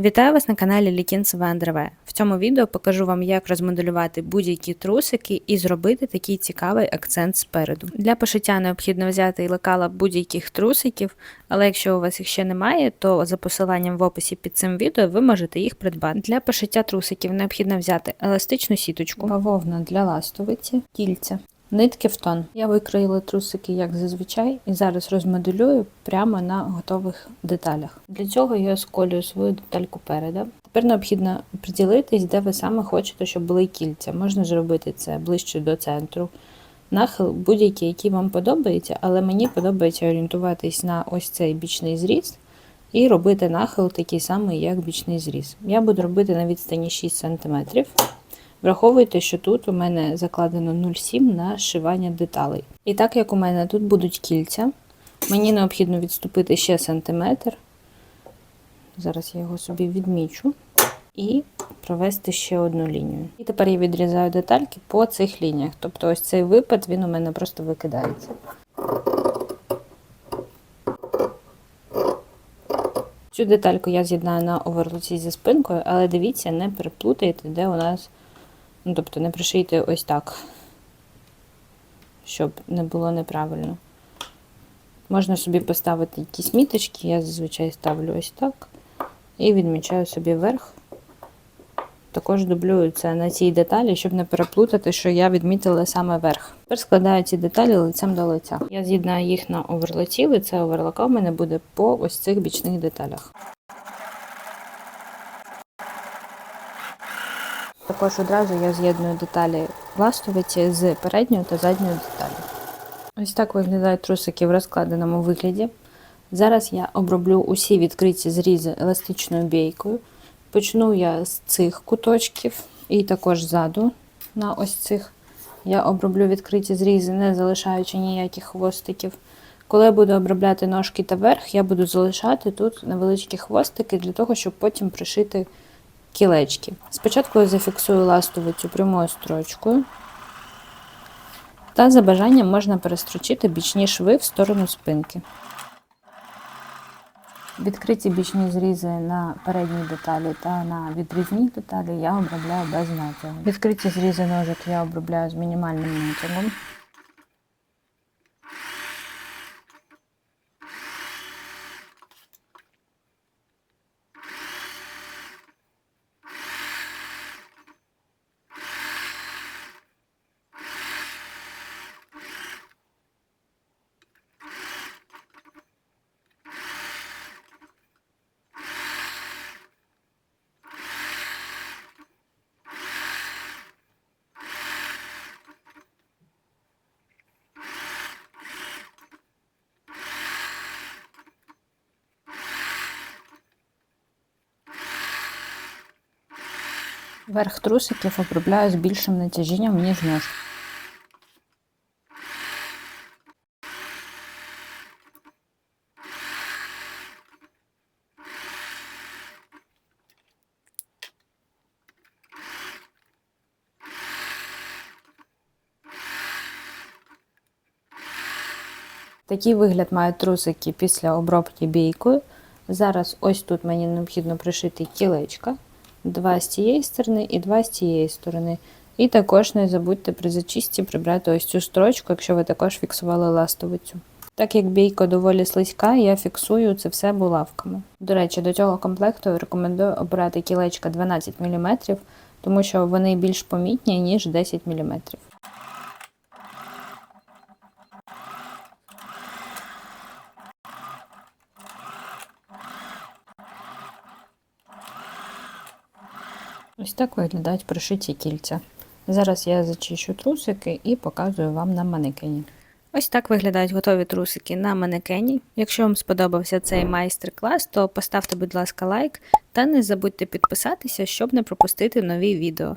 Вітаю вас на каналі Лікінцева Андреве. В цьому відео покажу вам, як розмоделювати будь-які трусики і зробити такий цікавий акцент спереду. Для пошиття необхідно взяти і лекала будь-яких трусиків, але якщо у вас їх ще немає, то за посиланням в описі під цим відео ви можете їх придбати. Для пошиття трусиків необхідно взяти еластичну сіточку, бавовна для ластовиці, кільця. Нитки в тон. Я викроїла трусики як зазвичай і зараз розмоделюю прямо на готових деталях. Для цього я сколюю свою детальку переда. Тепер необхідно приділитись, де ви саме хочете, щоб були кільця. Можна зробити це ближче до центру. Нахил будь-який, який вам подобається, але мені подобається орієнтуватись на ось цей бічний зріз і робити нахил такий самий, як бічний зріз. Я буду робити на відстані 6 см. Враховуйте, що тут у мене закладено 0,7 на зшивання деталей. І так як у мене тут будуть кільця, мені необхідно відступити ще сантиметр. Зараз я його собі відмічу. І провести ще одну лінію. І тепер я відрізаю детальки по цих лініях. Тобто ось цей випад він у мене просто викидається. Цю детальку я з'єднаю на оверлоці зі спинкою, але дивіться, не переплутайте, де у нас Ну, тобто не пришийте ось так, щоб не було неправильно. Можна собі поставити якісь міточки, я зазвичай ставлю ось так. І відмічаю собі верх. Також дублюю це на цій деталі, щоб не переплутати, що я відмітила саме верх. Тепер складаю ці деталі лицем до лиця. Я з'єднаю їх на оверлоці, лице оверлока в мене буде по ось цих бічних деталях. Також одразу я з'єдную деталі ластовиці з передньою та задньою деталю. Ось так виглядають трусики в розкладеному вигляді. Зараз я оброблю усі відкриті зрізи еластичною бійкою. Почну я з цих куточків і також ззаду на ось цих я оброблю відкриті зрізи, не залишаючи ніяких хвостиків. Коли я буду обробляти ножки та верх, я буду залишати тут невеличкі хвостики для того, щоб потім пришити кілечки. Спочатку я зафіксую ластовицю прямою строчкою. Та за бажанням можна перестрочити бічні шви в сторону спинки. Відкриті бічні зрізи на передній деталі та на відрізній деталі я обробляю без натягу. Відкриті зрізи ножок я обробляю з мінімальним натягом. Верх трусиків обробляю з більшим натяжінням, ніж нож. Такий вигляд мають трусики після обробки бійкою. Зараз ось тут мені необхідно пришити кілечка. Два з цієї сторони і два з цієї сторони. І також не забудьте при зачисті прибрати ось цю строчку, якщо ви також фіксували ластовицю. Так як бійка доволі слизька, я фіксую це все булавками. До речі, до цього комплекту рекомендую обрати кілечка 12 мм, тому що вони більш помітні, ніж 10 мм. Ось так виглядають пришиті кільця. Зараз я зачищу трусики і показую вам на манекені. Ось так виглядають готові трусики на манекені. Якщо вам сподобався цей майстер-клас, то поставте, будь ласка, лайк та не забудьте підписатися, щоб не пропустити нові відео.